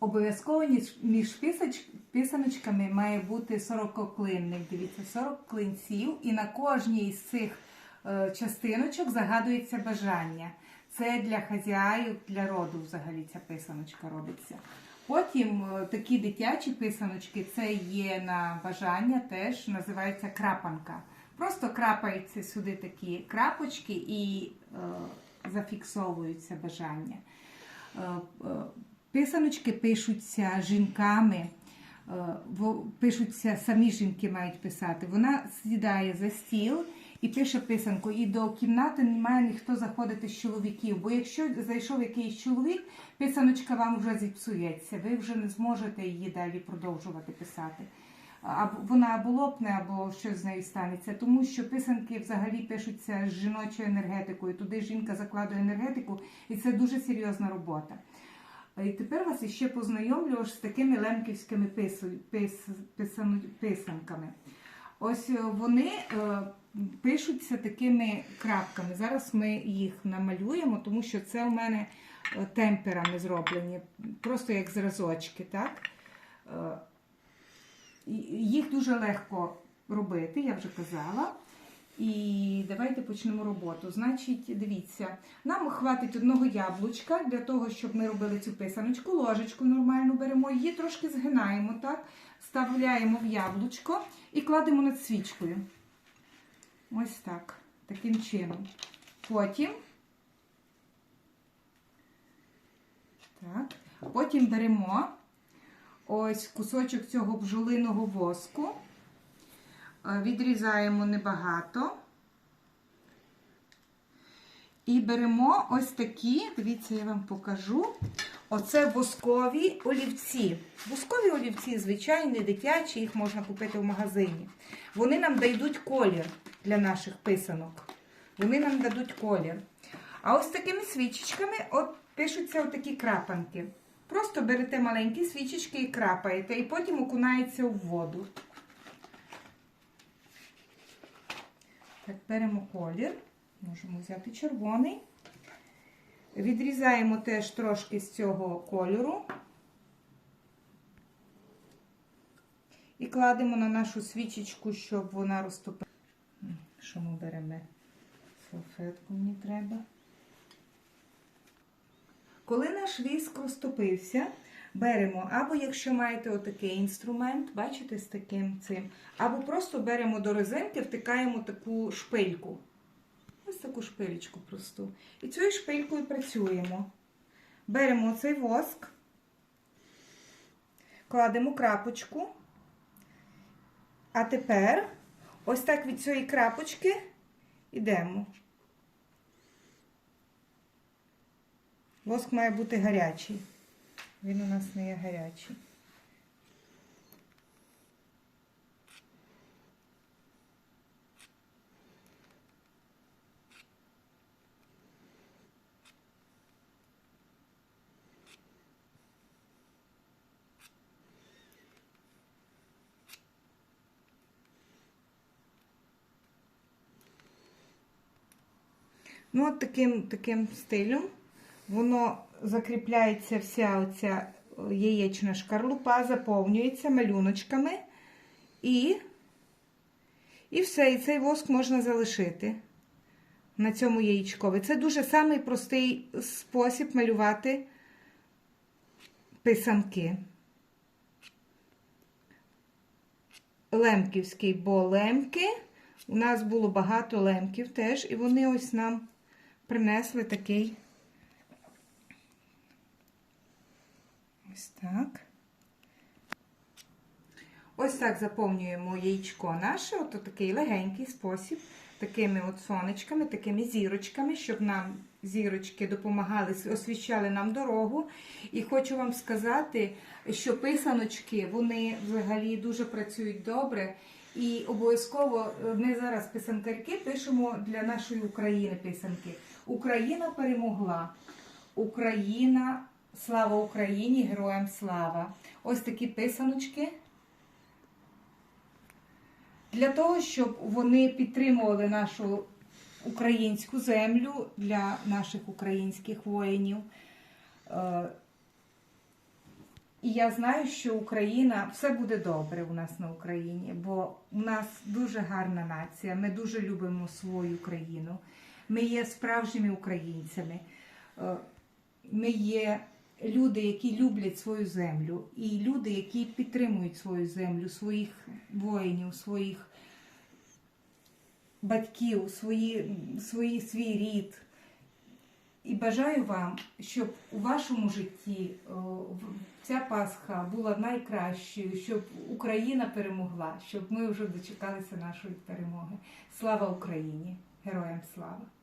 Обов'язково між писаночками має бути 40 клинник. Дивіться, 40 клинців, і на кожній з цих е, частиночок загадується бажання. Це для хазяїв, для роду взагалі ця писаночка робиться. Потім е, такі дитячі писаночки, це є на бажання, теж називається крапанка. Просто крапаються сюди такі крапочки і е, зафіксовуються бажання. Писаночки пишуться жінками, е, пишуться самі жінки мають писати. Вона сідає за стіл і пише писанку. І до кімнати не має ніхто заходити з чоловіків. Бо якщо зайшов якийсь чоловік, писаночка вам вже зіпсується. Ви вже не зможете її далі продовжувати писати. Або вона або лопне, або щось з нею станеться. Тому що писанки взагалі пишуться з жіночою енергетикою. Туди жінка закладує енергетику, і це дуже серйозна робота. І тепер вас іще познайомлю з такими лемківськими пису- пис- писану- писанками. Ось е, вони е, пишуться такими крапками. Зараз ми їх намалюємо, тому що це у мене е, темперами зроблені, просто як зразочки. Так? Е, Їх дуже легко робити, я вже казала. І давайте почнемо роботу. Значить, дивіться, нам хватить одного яблучка для того, щоб ми робили цю писаночку. Ложечку нормально беремо, її трошки згинаємо, так, вставляємо в яблучко і кладемо над свічкою. Ось так, таким чином. Потім, так, потім беремо ось кусочок цього бджолиного воску. Е, Відрізаємо небагато. І беремо ось такі, дивіться, я вам покажу. Оце воскові олівці. Воскові олівці, звичайні, дитячі, їх можна купити в магазині. Вони нам дадуть колір для наших писанок. Вони нам дадуть колір. А ось такими свічечками от пишуться отакі крапанки. Просто берете маленькі свічечки і крапаєте, і потім окунається в воду. Так, беремо колір. Можемо взяти червоний. Відрізаємо теж трошки з цього кольору. І кладемо на нашу свічечку, щоб вона розтопила. Що ми беремо? Салфетку мені треба. Коли наш віск розтопився, беремо, або якщо маєте отакий інструмент, бачите, з таким цим, або просто беремо до резинки, втикаємо таку шпильку. Ось таку шпилечку просту. І цією шпилькою працюємо. Беремо цей воск, кладемо крапочку. А тепер ось так від цієї крапочки йдемо. Воск має бути гарячий. Він у нас не є гарячий. Ну, от таким, таким стилем воно закріпляється вся оця яєчна шкарлупа, заповнюється малюночками і, і все. І цей воск можна залишити на цьому яєчкові. Це дуже самий простий спосіб малювати писанки. Лемківський, бо лемки. У нас було багато лемків теж, і вони ось нам принесли такий. Ось так. Ось так заповнюємо яєчко наше, от такий легенький спосіб, такими от сонечками, такими зірочками, щоб нам зірочки допомагали, освіщали нам дорогу. І хочу вам сказати, що писаночки, вони взагалі дуже працюють добре. І обов'язково е, ми зараз писанкарки пишемо для нашої України писанки. Україна перемогла. Україна, слава Україні, героям слава. Ось такі писаночки. Для того, щоб вони підтримували нашу українську землю для наших українських воїнів. Е, І я знаю, що Україна все буде добре у нас на Україні, бо у нас дуже гарна нація. Ми дуже любимо свою країну. Ми є справжніми українцями. Е, Ми є люди, які люблять свою землю, і люди, які підтримують свою землю, своїх воїнів, своїх батьків, свої, свої, свій рід. І бажаю вам, щоб у вашому житті ця Пасха була найкращою, щоб Україна перемогла, щоб ми вже дочекалися нашої перемоги. Слава Україні! Героям слава!